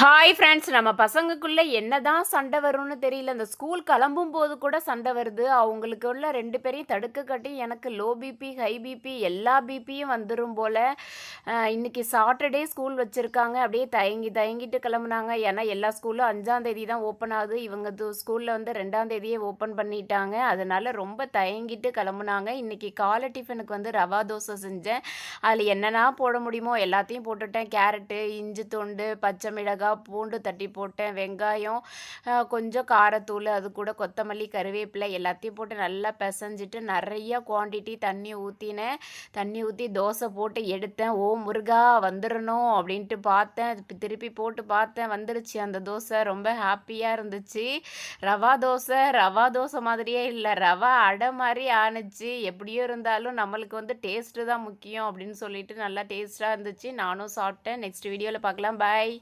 Hi friends நம்ம பசங்களுக்குள்ள என்னதான் சண்டை வரும்னு தெரியல. இந்த ஸ்கூல் கிளம்பும் போது கூட சண்டை வருது. அவங்களுக்குள்ள ரெண்டு பேரையும் தடுக்க கட்டி எனக்கு லோ பிபி ஹை பிபி எல்லா பிபியும் வந்துடும் போல். இன்னைக்கு சாட்டர்டே ஸ்கூல் வச்சுருக்காங்க. அப்படியே தயங்கி தயங்கிட்டு கிளம்புனாங்க. ஏன்னா எல்லா ஸ்கூலும் அஞ்சாந்தேதி தான் ஓப்பன் ஆகுது. இவங்க ஸ்கூலில் வந்து ரெண்டாந்தேதியே ஓப்பன் பண்ணிட்டாங்க. அதனால் ரொம்ப தயங்கிட்டு கிளம்புனாங்க. இன்றைக்கி காலை டிஃபனுக்கு வந்து ரவா தோசை செஞ்சேன். அதில் என்னென்னா போட முடியுமோ எல்லாத்தையும் போட்டுட்டேன். கேரட்டு இஞ்சி தொண்டு பச்சை மிளகாய் பூண்டு தட்டி போட்டேன் வெங்காயம் கொஞ்சம் காரத்தூள் அது கூட கொத்தமல்லி கருவேப்பிலை எல்லாத்தையும் போட்டு நல்லா பிசைஞ்சிட்டு நிறைய குவான்டிட்டி தண்ணி ஊற்றினேன் தண்ணி ஊற்றி தோசை போட்டு எடுத்தேன். ஓ முருகா வந்துடணும் அப்படின்ட்டு பார்த்தேன். திருப்பி போட்டு பார்த்தேன். வந்துருச்சு அந்த தோசை. ரொம்ப ஹாப்பியாக இருந்துச்சு. ரவா தோசை ரவா தோசை மாதிரியே இல்லை. ரவா அடை மாதிரி ஆணுச்சு. எப்படியோ இருந்தாலும் நம்மளுக்கு வந்து டேஸ்ட்டு தான் முக்கியம் அப்படின்னு சொல்லிட்டு நல்லா டேஸ்ட்டாக இருந்துச்சு. நானும் சாப்பிட்டேன். நெக்ஸ்ட் வீடியோவில் பார்க்கலாம். பாய்